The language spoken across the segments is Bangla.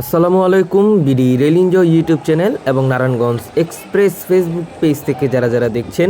আসসালামু আলাইকুম বিডি রেল ইউটিউব চ্যানেল এবং নারায়ণগঞ্জ এক্সপ্রেস ফেসবুক পেজ থেকে যারা যারা দেখছেন,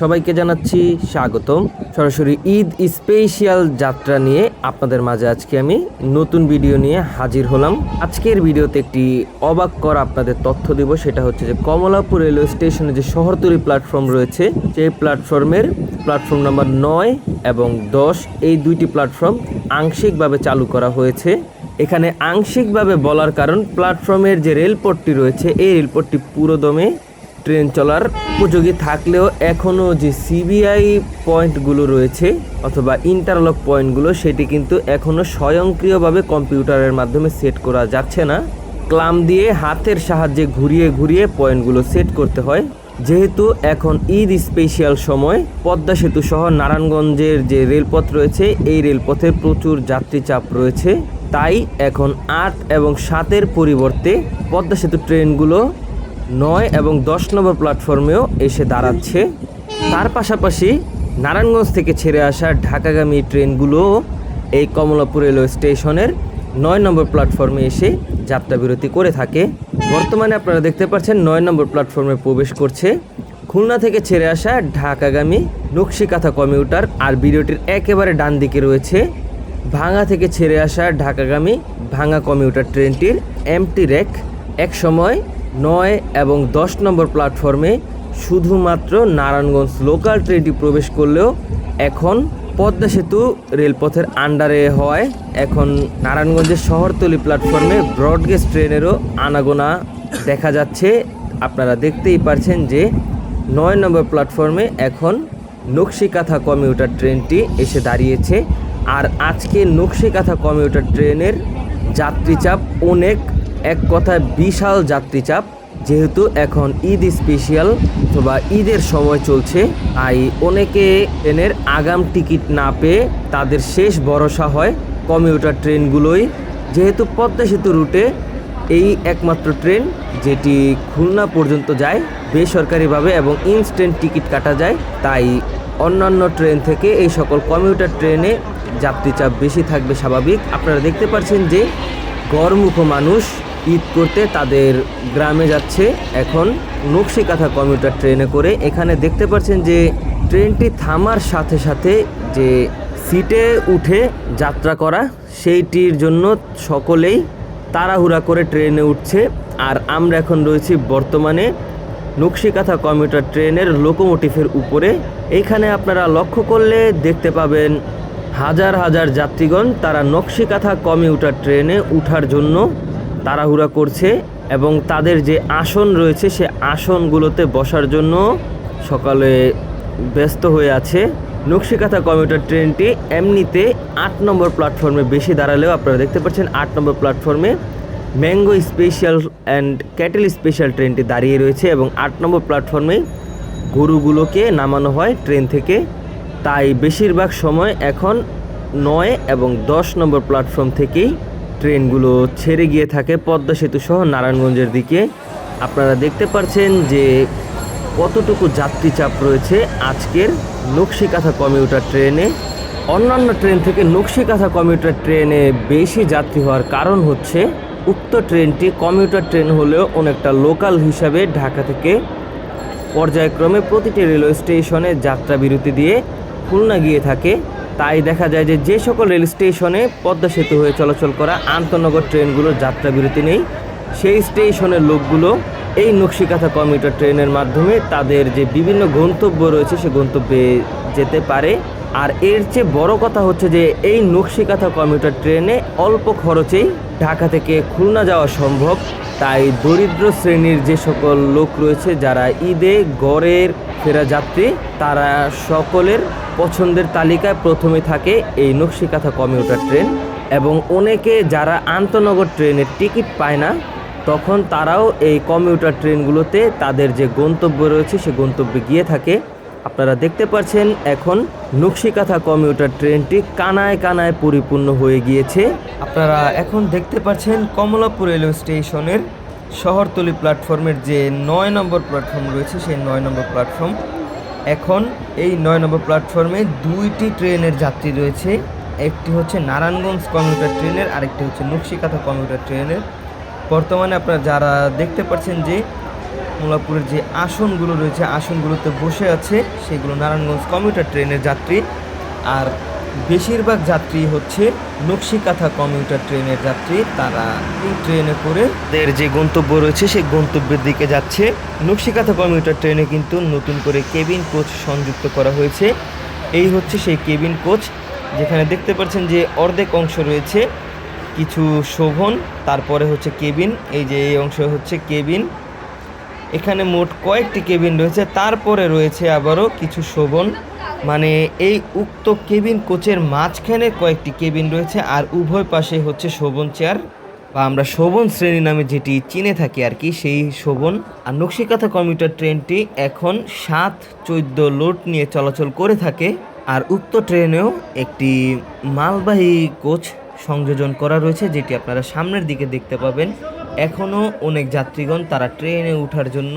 সবাইকে জানাচ্ছি স্বাগতম। সরাসরি ঈদ স্পেশাল যাত্রা নিয়ে আপনাদের মাঝে আজকে আমি নতুন ভিডিও নিয়ে হাজির হলাম। আজকের ভিডিওতে একটি অবাক করা আপনাদের তথ্য দিব, সেটা হচ্ছে যে কমলাপুর রেলওয়ে স্টেশনে যে শহরতলি প্ল্যাটফর্ম রয়েছে, সেই প্ল্যাটফর্মের প্ল্যাটফর্ম নাম্বার নয় এবং দশ, এই দুইটি প্ল্যাটফর্ম আংশিকভাবে চালু করা হয়েছে। এখানে আংশিকভাবে বলার কারণ প্ল্যাটফর্মের যে রেলপথটি রয়েছে, এই রেলপথটি পুরোদমে ট্রেন চলার উপযোগী থাকলেও এখনও যে সিবিআই পয়েন্টগুলো রয়েছে অথবা ইন্টারলক পয়েন্টগুলো, সেটি কিন্তু এখনও স্বয়ংক্রিয়ভাবে কম্পিউটারের মাধ্যমে সেট করা যাচ্ছে না। ক্লাম দিয়ে হাতের সাহায্যে ঘুরিয়ে ঘুরিয়ে পয়েন্টগুলো সেট করতে হয়। যেহেতু এখন ঈদ স্পেশাল সময়, পদ্মা সেতু সহ নারায়ণগঞ্জের যে রেলপথ রয়েছে, এই রেলপথে প্রচুর যাত্রী চাপ রয়েছে। তাই এখন আট এবং সাতের পরিবর্তে পদ্মা সেতু ট্রেনগুলো নয় এবং দশ নম্বর প্ল্যাটফর্মেও এসে দাঁড়াচ্ছে। তার পাশাপাশি নারায়ণগঞ্জ থেকে ছেড়ে আসা ঢাকাগামী ট্রেনগুলো এই কমলাপুর রেলওয়ে স্টেশনের নয় নম্বর প্ল্যাটফর্মে এসে যাত্রা বিরতি করে থাকে। বর্তমানে আপনারা দেখতে পাচ্ছেন নয় নম্বর প্ল্যাটফর্মে প্রবেশ করছে খুলনা থেকে ছেড়ে আসা ঢাকাগামী নকশিকাথা কমিউটার আর ভিডিওটির একেবারে ডান দিকে রয়েছে। ভাঙা থেকে ছেড়ে আসা ঢাকাগামী ভাঙা কমিউটার ট্রেনটির এমটি রেক এক সময় নয় এবং দশ নম্বর প্ল্যাটফর্মে শুধুমাত্র নারায়ণগঞ্জ লোকাল ট্রেনটি প্রবেশ করলেও এখন পদ্মা সেতু রেলপথের আন্ডারে হওয়ায় এখন নারায়ণগঞ্জের শহরতলি প্ল্যাটফর্মে ব্রডগেজ ট্রেনেরও আনাগোনা দেখা যাচ্ছে। আপনারা দেখতেই পারছেন যে নয় নম্বর প্ল্যাটফর্মে এখন নকশিকাথা কমিউটার ট্রেনটি এসে দাঁড়িয়েছে। আর আজকে নকশিকাথা কমিউটার ট্রেনের যাত্রীচাপ অনেক। এক কথায় বিশাল যাত্রীচাপ। যেহেতু এখন ঈদ স্পেশাল অথবা ঈদের সময় চলছে, তাই অনেকে ট্রেনের আগাম টিকিট না পেয়ে তাদের শেষ ভরসা হয় কমিউটার ট্রেনগুলোই। যেহেতু পদ্মা সেতু রুটে এই একমাত্র ট্রেন, যেটি খুলনা পর্যন্ত যায়, বেসরকারিভাবে এবং ইনস্ট্যান্ট টিকিট কাটা যায়, তাই অন্যান্য ট্রেন থেকে এই সকল কমিউটার ট্রেনে যাত্রীচাপ বেশি থাকবে স্বাভাবিক। আপনারা দেখতে পাচ্ছেন যে গড়মুখ মানুষ ঈদ করতে তাদের গ্রামে যাচ্ছে। এখন নকশিকাথা কমিউটার ট্রেনে করে। এখানে দেখতে পাচ্ছেন যে ট্রেনটি থামার সাথে সাথে যে সিটে উঠে যাত্রা করা, সেইটির জন্য সকলেই তাড়াহুড়া করে ট্রেনে উঠছে। আর আমরা এখন রয়েছি বর্তমানে নকশিকাথা কমিউটার ট্রেনের লোকোমোটিভের উপরে। এইখানে আপনারা লক্ষ্য করলে দেখতে পাবেন হাজার হাজার যাত্রীগণ তারা নকশিকাথা কমিউটার ট্রেনে উঠার জন্য তাড়াহুড়া করছে এবং তাদের যে আসন রয়েছে, সে আসনগুলোতে বসার জন্য সকালে ব্যস্ত হয়ে আছে। নকশিকাথা কমিউটার ট্রেনটি এমনিতে আট নম্বর প্ল্যাটফর্মে বেশি দাঁড়ালেও আপনারা দেখতে পাচ্ছেন, আট নম্বর প্ল্যাটফর্মে mango special and cattle special ট্রেনটি দাঁড়িয়ে রয়েছে এবং আট নম্বর প্ল্যাটফর্মে গরুগুলোকে নামানো হয় ট্রেন থেকে। তাই বেশিরভাগ সময় এখন নয় এবং দশ নম্বর প্ল্যাটফর্ম থেকেই ট্রেনগুলো ছেড়ে গিয়ে থাকে পদ্মা সেতু সহ নারায়ণগঞ্জের দিকে। আপনারা দেখতে পাচ্ছেন যে কতটুকু যাত্রী চাপ রয়েছে আজকের নকশিকাথা কমিউটার ট্রেনে। অন্যান্য ট্রেন থেকে নকশিকাথা কমিউটার ট্রেনে বেশি যাত্রী হওয়ার কারণ হচ্ছে উক্ত ট্রেনটি কমিউটার ট্রেন হলেও অনেকটা লোকাল হিসাবে ঢাকা থেকে পর্যায়ক্রমে প্রতিটি রেলওয়ে স্টেশনে যাত্রা বিরতি দিয়ে খুলনা গিয়ে থাকে। তাই দেখা যায় যে যে সকল রেল স্টেশনে পদ্মা সেতু হয়ে চলাচল করা আন্তনগর ট্রেনগুলোর যাত্রা বিরতি নেই, সেই স্টেশনের লোকগুলো এই নকশিকাথা কমিউটার ট্রেনের মাধ্যমে তাদের যে বিভিন্ন গন্তব্য রয়েছে সে গন্তব্যে যেতে পারে। আর এর চেয়ে বড় কথা হচ্ছে যে এই নকশিকাথা কমিউটার ট্রেনে অল্প খরচেই ঢাকা থেকে খুলনা যাওয়া সম্ভব। তাই দরিদ্র শ্রেণির যে সকল লোক রয়েছে, যারা ঈদে গড়ের ফেরা যাত্রী, তারা সকলের পছন্দের তালিকায় প্রথমে থাকে এই নকশিকাথা কমিউটার ট্রেন। এবং অনেকে যারা আন্তনগর ট্রেনের টিকিট পায় না, তখন তারাও এই কমিউটার ট্রেনগুলোতে তাদের যে গন্তব্য রয়েছে, সে গন্তব্যে গিয়ে থাকে। আপনারা দেখতে পাচ্ছেন এখন নকশিকাথা কমিউটার ট্রেনটি কানায় কানায় পরিপূর্ণ হয়ে গিয়েছে। আপনারা এখন দেখতে পাচ্ছেন কমলাপুর রেলওয়ে স্টেশনের শহরতলি প্ল্যাটফর্মের যে নয় নম্বর প্ল্যাটফর্ম রয়েছে, সেই নয় নম্বর প্ল্যাটফর্ম। এখন এই নয় নম্বর প্ল্যাটফর্মে দুইটি ট্রেনের যাত্রী রয়েছে। একটি হচ্ছে নারায়ণগঞ্জ কমিউটার ট্রেনের, আরেকটি হচ্ছে নকশিকাথা কমিউটার ট্রেনের। বর্তমানে আপনারা যারা দেখতে পাচ্ছেন যে মোলাপুরের যে আসনগুলো রয়েছে, আসনগুলোতে বসে আছে সেগুলো নারায়ণগঞ্জ কমিউটার ট্রেনের যাত্রী। আর বেশিরভাগ যাত্রী হচ্ছে নকশিকাথা কমিউটার ট্রেনের যাত্রী। তারা এই ট্রেনে করে তাদের যে গন্তব্য রয়েছে, সেই গন্তব্যের দিকে যাচ্ছে। নকশিকাথা কমিউটার ট্রেনে কিন্তু নতুন করে কেবিন কোচ সংযুক্ত করা হয়েছে। এই হচ্ছে সেই কেবিন কোচ। যেখানে দেখতে পাচ্ছেন যে অর্ধেক অংশ রয়েছে কিছু শোভন, তারপরে হচ্ছে কেবিন। এই যে এই অংশ হচ্ছে কেবিন। এখানে মোট কয়েকটি কেবিন রয়েছে, তারপরে রয়েছে আবারও কিছু শোভন। মানে এই উক্ত কেবিন কোচের মাঝখানে কয়েকটি কেবিন রয়েছে, আর উভয় পাশে হচ্ছে শোভন চেয়ার, বা আমরা শোভন শ্রেণি নামে যেটি চিনে থাকি আর কি, সেই শোভন। আর নকশিকাথা কমিউটার ট্রেনটি এখন সাত চোদ্দ লোড নিয়ে চলাচল করে থাকে, আর উক্ত ট্রেনেও একটি মালবাহী কোচ সংযোজন করা রয়েছে, যেটি আপনারা সামনের দিকে দেখতে পাবেন। এখনও অনেক যাত্রীগণ তারা ট্রেনে ওঠার জন্য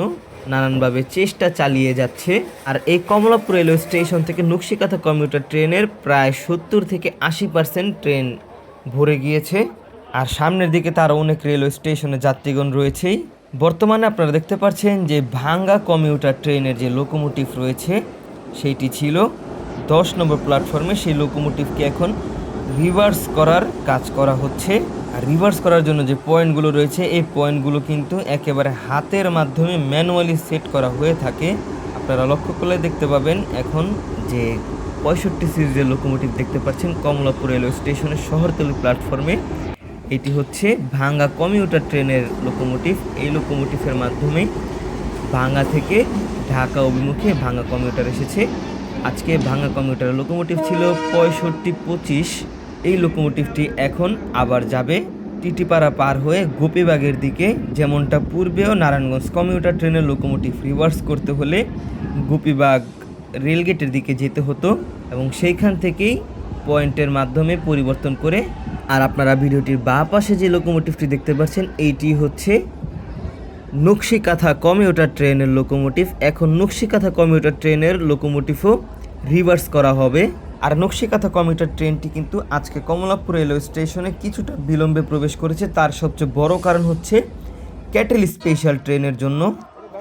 নানানভাবে চেষ্টা চালিয়ে যাচ্ছে। আর এই কমলাপুর রেলওয়ে স্টেশন থেকে নকশিকাথা কমিউটার ট্রেনের প্রায় সত্তর থেকে আশি পার্সেন্ট ট্রেন ভরে গিয়েছে। আর সামনের দিকে তার অনেক রেলওয়ে স্টেশনে যাত্রীগণ রয়েছেই। বর্তমানে আপনারা দেখতে পাচ্ছেন যে ভাঙ্গা কমিউটার ট্রেনের যে লোকোমোটিভ রয়েছে, সেইটি ছিল দশ নম্বর প্ল্যাটফর্মে সেই লোকোমোটিভকে এখন রিভার্স করার কাজ করা হচ্ছে। রিভার্স করার জন্য যে পয়েন্টগুলো রয়েছে, এই পয়েন্টগুলো কিন্তু একেবারে হাতের মাধ্যমে ম্যানুয়ালি সেট করা হয়ে থাকে। আপনারা লক্ষ্য করলে দেখতে পাবেন এখন যে পঁয়ষট্টি সিরিজের লোকোমোটিভ দেখতে পাচ্ছেন কমলাপুর রেলওয়ে স্টেশনের শহরতলি প্ল্যাটফর্মে এটি হচ্ছে ভাঙ্গা কমিউটার ট্রেনের লোকোমোটিভ এই লোকোমোটিভের মাধ্যমে ভাঙ্গা থেকে ঢাকা অভিমুখে ভাঙ্গা কমিউটার এসেছে। আজকে ভাঙ্গা কমিউটারের লোকোমোটিভ ছিল পঁয়ষট্টি পঁচিশ। এই লোকোমোটিভটি এখন আবার যাবে টিটিপাড়া পার হয়ে গোপীবাগের দিকে, যেমনটা পূর্বেও নারায়ণগঞ্জ কমিউটার ট্রেনের লোকোমোটিভ রিভার্স করতে হলে গোপীবাগ রেলগেটের দিকে যেতে হতো এবং সেইখান থেকেই পয়েন্টের মাধ্যমে পরিবর্তন করে আর আপনারা ভিডিওটির বা পাশে যে লোকোমোটিভটি দেখতে পাচ্ছেন, এইটি হচ্ছে নকশিকাথা কমিউটার ট্রেনের লোকোমোটিভ এখন নকশিকাথা কমিউটার ট্রেনের লোকোমোটিভও রিভার্স করা হবে। আর নকশিকাথা কমিউটার ট্রেনটি কিন্তু আজকে কমলাপুর রেলওয়ে স্টেশনে কিছুটা বিলম্বে প্রবেশ করেছে। তার সবচেয়ে বড় কারণ হচ্ছে ক্যাটেল স্পেশাল ট্রেনের জন্য।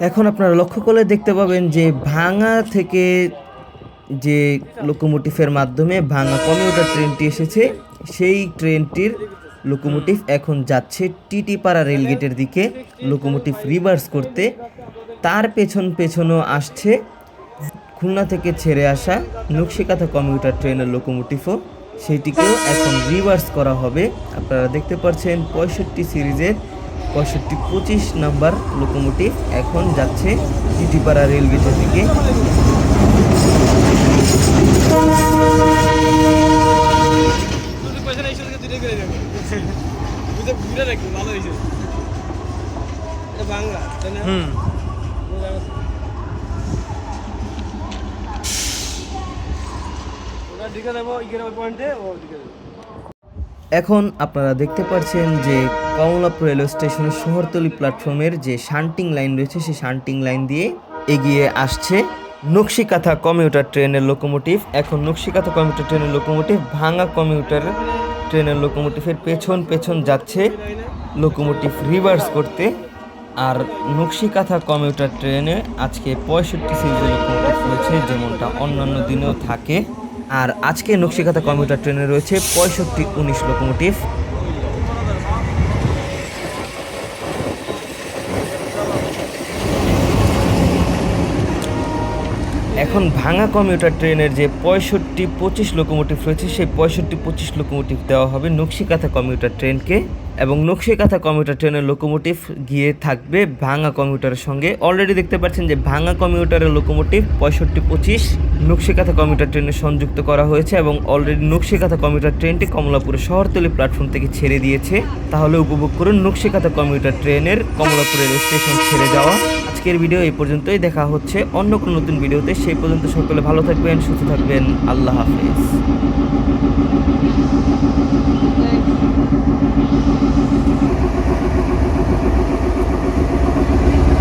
এখন আপনারা লক্ষ্য করলে দেখতে পাবেন যে ভাঙা থেকে যে লোকোমোটিভের মাধ্যমে ভাঙা কমিউটার ট্রেনটি এসেছে, সেই ট্রেনটির লোকোমোটিভ এখন যাচ্ছে টিটিপাড়া রেলগেটের দিকে। লোকোমোটিভ রিভার্স করতে তার পেছন পেছনও আসছে। খুলনা থেকে ছেড়ে আসা নকশিকাথা কমিউটার ট্রেনের লোকোমোটিভও সেটিকেও এখন রিভার্স করা হবে। আপনারা দেখতে পাচ্ছেন পঁয়ষট্টি সিরিজের পঁয়ষট্টি পঁচিশ নাম্বার লোকোমোটিভ এখন যাচ্ছে টিটিপাড়া যদি পয়সা নেই এখন আপনারা দেখতে পাচ্ছেন যে কমলাপুর রেলওয়ে স্টেশনের শহরতলি প্ল্যাটফর্মের যে শান্টিং লাইন রয়েছে, সেই শান্টিং লাইন দিয়ে এগিয়ে আসছে নকশিকাথা কমিউটার ট্রেনের লোকোমোটিভ। এখন নকশিকাথা কমিউটার ট্রেনের লোকোমোটিভ ভাঙা কমিউটার ট্রেনের লোকোমোটিভের পেছন পেছন যাচ্ছে লোকোমোটিভ রিভার্স করতে। আর নকশিকাথা কমিউটার ট্রেনে আজকে পঁয়ষট্টি সিরিজের লোকোমোটিভ রয়েছে, যেমনটা অন্যান্য দিনেও থাকে। আর আজকে নকশিকাথা কমিউটার ট্রেনে রয়েছে পঁয়ষট্টি উনিশ লোকোমোটিভ। এখন ভাঙা কমিউটার ট্রেনের যে পঁয়ষট্টি পঁচিশ লোকোমোটিভ রয়েছে, সেই পঁয়ষট্টি পঁচিশ লোকোমোটিভ দেওয়া হবে নকশিকাথা কমিউটার ট্রেনকে। এবং নকশিকাথা কমিউটার ট্রেনের লোকোমোটিভ গিয়ে থাকবে ভাঙা কমিউটারের সঙ্গে। অলরেডি দেখতে পাচ্ছেন যে ভাঙা কমিউটারের লোকোমোটিভ পঁয়ষট্টি পঁচিশ নকশিকাথা কমিউটার ট্রেনে সংযুক্ত করা হয়েছে এবং অলরেডি নকশিকাথা কমিউটার ট্রেনটি কমলাপুরের শহরতলি প্ল্যাটফর্ম থেকে ছেড়ে দিয়েছে। তাহলে উপভোগ করুন নকশিকাথা কমিউটার ট্রেনের কমলাপুরের স্টেশন ছেড়ে যাওয়া। আজকের ভিডিও এই পর্যন্তই, দেখা হচ্ছে অন্য কোনো নতুন ভিডিওতে সেই পর্যন্ত সকলে ভালো থাকবেন, সুস্থ থাকবেন। আল্লাহ হাফেজ। フフフフ。